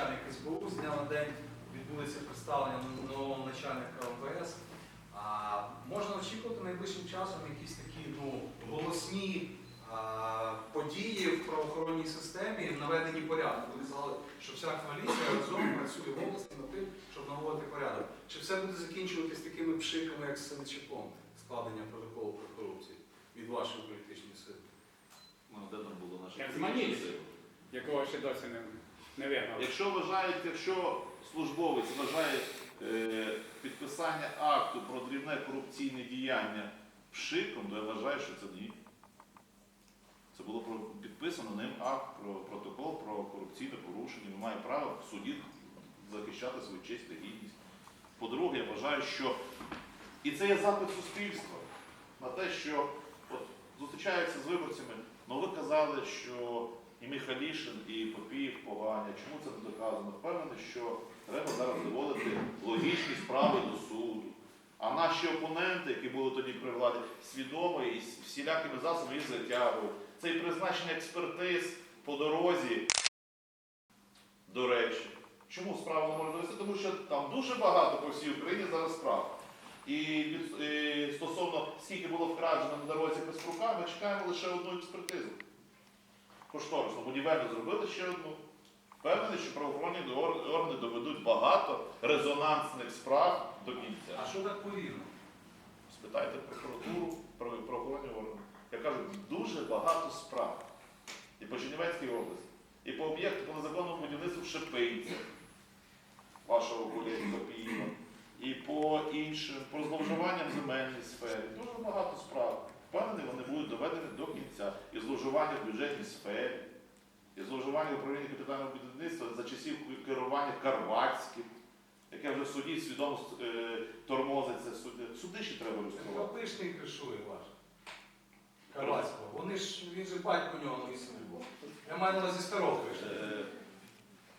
начальник СБУ. З дня на день відбулися представлення нового начальника МВС. А можна очікувати найближчим часом якісь такі ну, голосні а, події в правоохоронній системі в наведенні порядку. Сказали, що вся коаліція разом працює в області над тим, щоб наводити порядок. Чи все буде закінчуватись такими пшиками, як з Сенчаком, складення протоколу про корупцію від вашої політичної сили? Ну, де там було наше Як Зманіць. якого ще досі не, Якщо вважають, якщо службовець вважає е, підписання акту про дрібне корупційне діяння пшиком, то я вважаю, що це ні. Це було підписано ним акт про протокол про корупційне порушення. Він має право в суді захищати свою честь та гідність. По-друге, я вважаю, що і це є запит суспільства на те, що от, зустрічаються з виборцями, ну ви казали, що і Михалішин, і Попіїв погані. Чому це не доказано? Впевнений, що треба зараз доводити логічні справи до суду. А наші опоненти, які були тоді при владі, свідомо і всілякими засобами їх затягують. Це і призначення експертиз по дорозі. До речі, чому справу не можна довести? Тому що там дуже багато по всій Україні зараз справ. І е, стосовно скільки було вкрадено на дорозі без ми чекаємо лише одну експертизу. Кошторисно, будівельно зробили ще одну. Впевнений, що правоохоронні органи доведуть багато резонансних справ до кінця. А що так повільно? Спитайте прокуратуру, про правоохоронні органи. Я кажу, дуже багато справ. І по Чернівецькій області, і по об'єкту по незаконному будівництву в Шепинці, вашого колеги Копіїва, і по іншим, по зловживанням земельній сфері. Дуже багато справ. Впевнений, вони будуть доведені до кінця. І зловживання в бюджетній сфері, і зловживання управління капітального будівництва за часів керування Карватським, яке вже в суді свідомо е, тормозиться. Суди, суди ще треба люструвати. Пишний кришує ваш. Карвацького. Вони ж, він же батько у нього новий син був. Я маю на увазі старого пишний. Е,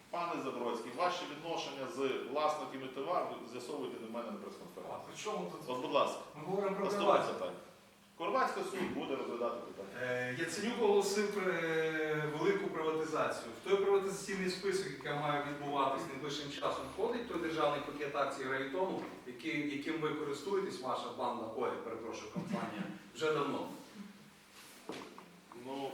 Пане Забродський, ваші відношення з власниками товару ви з'ясовуєте до мене на прес-конференції. при чому тут? От, будь ласка, Ми говоримо про наступне Карвацького. питання. Хорватський суд буде розглядати питання. Е, Яценюк оголосив е, велику приватизацію. В той приватизаційний список, який має відбуватись найближчим часом, входить той державний пакет акцій Райтону, яким ви користуєтесь, ваша банда, ой, перепрошую, компанія, вже давно. Ну,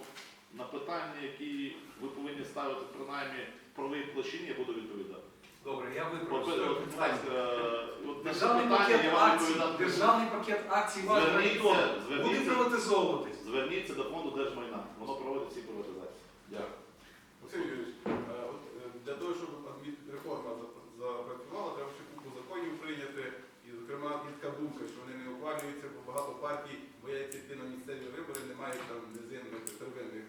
на питання, які ви повинні ставити принаймні в правовій площині, я буду відповідати. Добре, я виправлю. Державний пакет акцій, державний пакет акцій приватизовуватись. Зверніться до фонду держмайна. Воно проводить ці приватизації. Дякую. Олексій Юрійович, е, е, для того, щоб реформа запрацювала, треба ще купу законів прийняти. І, зокрема, є така думка, що вони не ухвалюються, бо багато партій бояться йти на місцеві вибори, не мають там низинних первинних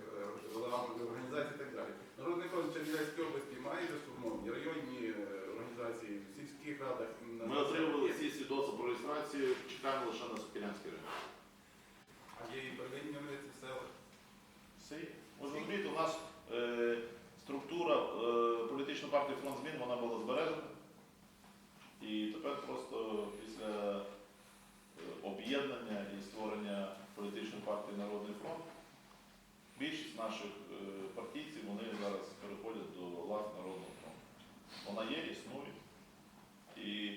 організацій і так далі. Народний фронт Чернівецької області має вже сформовані районні е, організації в сільських радах. на- Ми отримали всі свідоцтва про реєстрацію, чекаємо лише на Сокілянський ринок. А є і первинні вулиці в селах. Все є. Ви ж розумієте, у нас е, структура е, політичної партії фронт змін вона була збережена. І тепер просто після е, об'єднання і створення політичної партії Народний фронт більшість наших е, партійців вони зараз переходять до лав Народного фронту. Вона є, існує. І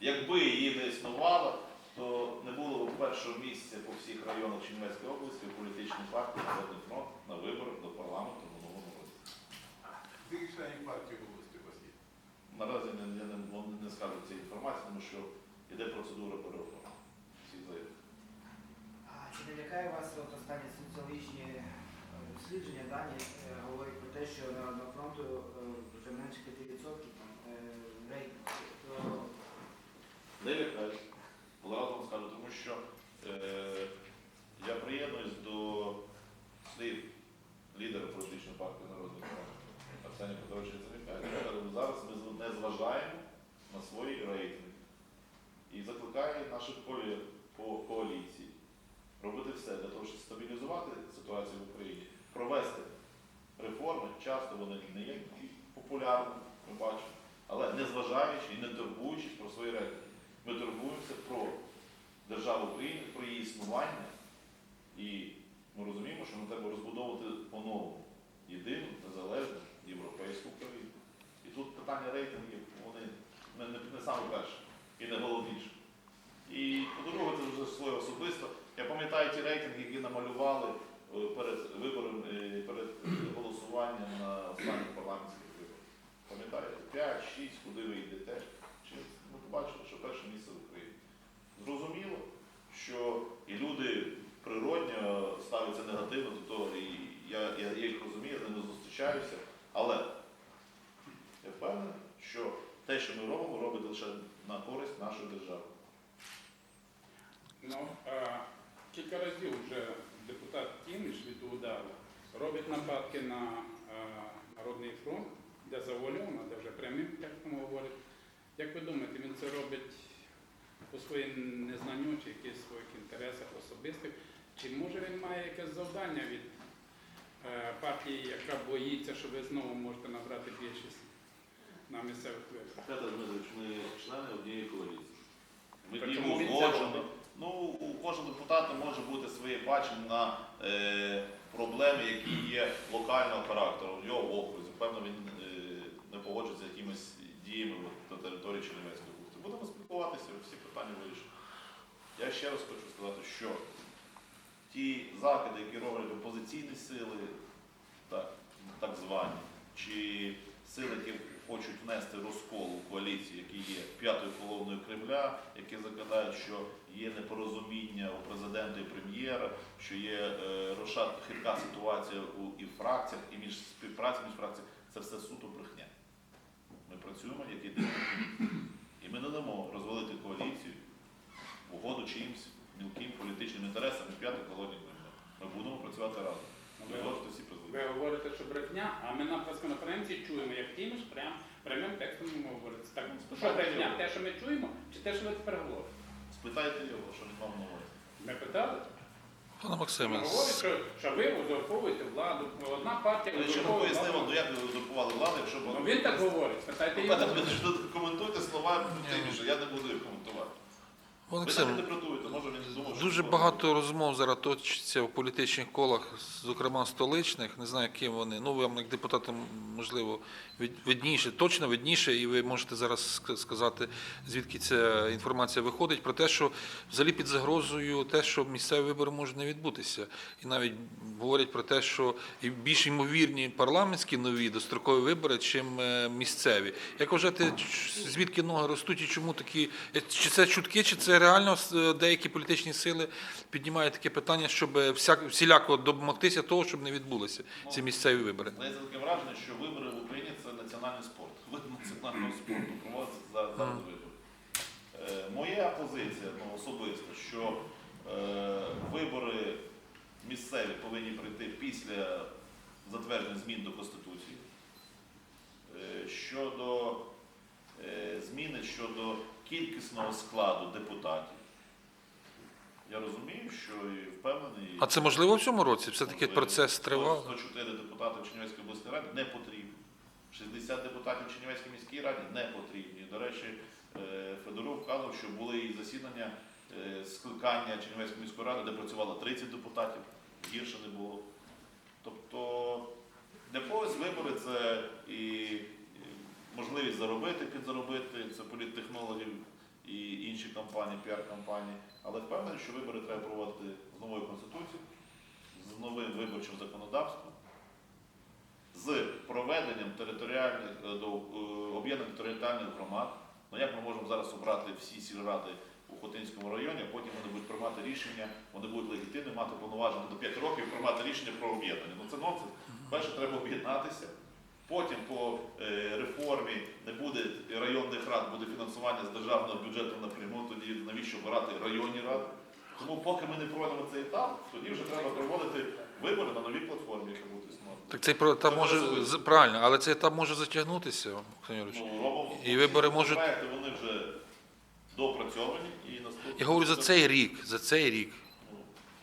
якби її не існувало, то не першого місця по всіх районах Чернівецької області у політичній партії Народний фронт на виборах до парламенту в минулому році. Членів партії в області у вас є? Наразі я не, я не, вони не скажу цієї інформації, тому що йде процедура переоформлення всіх заяв. А чи не лякає вас от останні соціологічні е, дослідження, дані е, говорять про те, що Народного фронту е, вже менше 5% там, рейтинг. Не лякаюсь. Одразу вам скажу, тому що я приєднуюсь до слів лідера політичної партії фронт Арсенія Петровича Яценюка. Я кажу, зараз ми з- не зважаємо на свої рейтинги і закликає наших колег по коаліції робити все для того, щоб стабілізувати ситуацію в Україні, провести реформи. Часто вони не є популярними, ми бачимо, але не зважаючи і не турбуючись про свої рейтинги. Ми турбуємося про державу України, про і ми розуміємо, що нам треба розбудовувати по-новому єдину, незалежну європейську країну. І тут питання рейтингів, вони не, не, не саме перше і не головніше. І по-друге, це вже своє особисто. Я пам'ятаю ті рейтинги, які намалювали е, перед вибором, е, перед голосуванням на останніх парламентських виборах. Пам'ятаєте, 5, 6, куди ви йдете. Чи ми побачили, що перше місце в Україні. Зрозуміло, що і люди природньо ставляться негативно до того, і я, я, я їх розумію, я з ними зустрічаюся, але я впевнений, що те, що ми робимо, робить лише на користь нашої держави. Ну, а, кілька разів вже депутат Тіміш від удару робить нападки на а, Народний фронт, де завуальовано, де вже прямим текстом говорить. Як ви думаєте, він це робить по своїм незнанню чи якихось своїх інтересах особистих? Чи може він має якесь завдання від партії, яка боїться, що ви знову можете набрати більшість на місцевих виборах? Петро Дмитрович, ми члени однієї коаліції. Ми діємо це Ну, у кожного депутата може бути своє бачення на е, проблеми, які є локального характеру в його окрузі. Певно, він е, не погоджується з якимись діями на території Чернівецької області. Будемо спілкуватися, всі питання вирішимо. Я ще раз хочу сказати, що ті закиди, які роблять опозиційні сили, так, так звані, чи сили, які хочуть внести розкол у коаліцію, які є п'ятою колоною Кремля, які закидають, що є непорозуміння у президента і прем'єра, що є е, хитка ситуація у і в фракціях, і між співпрацею між фракціями. Це все суто брехня. Ми працюємо як єдиний комітет. І ми не дамо розвалити коаліцію в угоду чиїмсь мілким політичним інтересам і п'ятої колонії Кремля. Ми будемо працювати разом. Ну, Ми ви- можете всі позволити. Ви говорите, що брехня, а ми на прес-конференції чуємо, як Тіміш прям прямим текстом йому говорить. Так, що брехня? Те, що ми чуємо, чи те, що ви тепер говорите? Спитайте його, що він вам говорить. Ми питали? Пане Максиме, говорить, що, що ви узурповуєте владу. Одна партія Я ще не узурповує пояснив вам, владу. ну як ви узурпували владу, якщо б... Ну він так говорить, спитайте його. Дмитрович, ви коментуйте слова Тиміша, я не буду їх коментувати. Пане Ви так Максиме, може він не думав, що... дуже багато розмов зараз точиться в політичних колах, зокрема столичних. Не знаю, ким вони. Ну, вам як депутатам, можливо, видніше, точно видніше, і ви можете зараз сказати, звідки ця інформація виходить, про те, що взагалі під загрозою те, що місцеві вибори можуть не відбутися. І навіть говорять про те, що і більш ймовірні парламентські нові дострокові вибори, чим е, місцеві. Як вважаєте, звідки ноги ростуть і чому такі? Чи це чутки, чи це реально е, деякі політичні сили піднімають таке питання, щоб е, всяк, всіляко домогтися того, щоб не відбулися ці місцеві вибори? Здається таке враження, що вибори в Україні це національний спорт. Вид національного спорту проводиться за, вибори. Е, моя позиція ну, особиста, що е, вибори місцеві повинні прийти після затвердження змін до Конституції. Щодо зміни щодо кількісного складу депутатів. Я розумію, що і впевнений. А це можливо в цьому році? Все таки процес тривав. 104 депутати в Чернівецькій обласній раді не потрібні. 60 депутатів в Чернівецькій міській раді не потрібні. До речі, е, Федоров вказав, що були і засідання е, скликання Чернівецької міської ради, де працювало 30 депутатів, гірше не було. Тобто для когось вибори це і можливість заробити, підзаробити, це політтехнологів і інші компанії, піар-компанії. Але впевнений, що вибори треба проводити з новою конституцією, з новим виборчим законодавством, з проведенням територіальних е, е, об'єднаних територіальних громад. Ну як ми можемо зараз обрати всі сільради у Хотинському районі, а потім вони будуть приймати рішення, вони будуть легітимні, мати повноваження до 5 років приймати рішення про об'єднання. Ну це нонсенс. Перше треба об'єднатися. Потім по е, реформі не буде районних рад, буде фінансування з державного бюджету напряму, тоді навіщо обирати районні ради. Тому поки ми не пройдемо цей етап, тоді вже треба проводити вибори на новій платформі, яка буде існувати. Так цей про- етап може з- правильно, але цей етап може затягнутися, Олександр Юрійович. Ну, робимо І вибори всі можуть- проекти, вони вже допрацьовані і наступні. Я говорю за цей рік, за цей рік. Ну,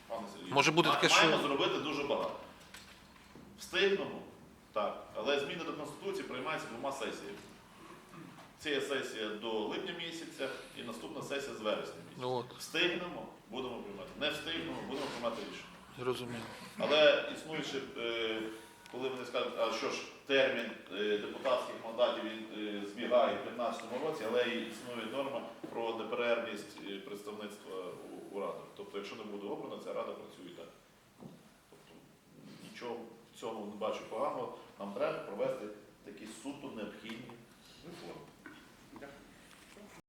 пане Сергію, Може бути таке, маємо зробити дуже багато. Встигнемо, так. Але зміни до Конституції приймаються двома сесіями. Ця сесія до липня місяця і наступна сесія з вересня місяця. Ну, от. Встигнемо, будемо приймати. Не встигнемо, будемо приймати рішення. Зрозуміло. Але існуючи, е, коли вони скажуть, а що ж термін е, депутатських мандатів він е, збігає в 2015 році, але існує норма про неперервність представництва у, у раду. Тобто, якщо не буде обрано, ця рада працює так. Тобто нічого цьому не бачу поганого, нам треба провести такі суто необхідні реформи.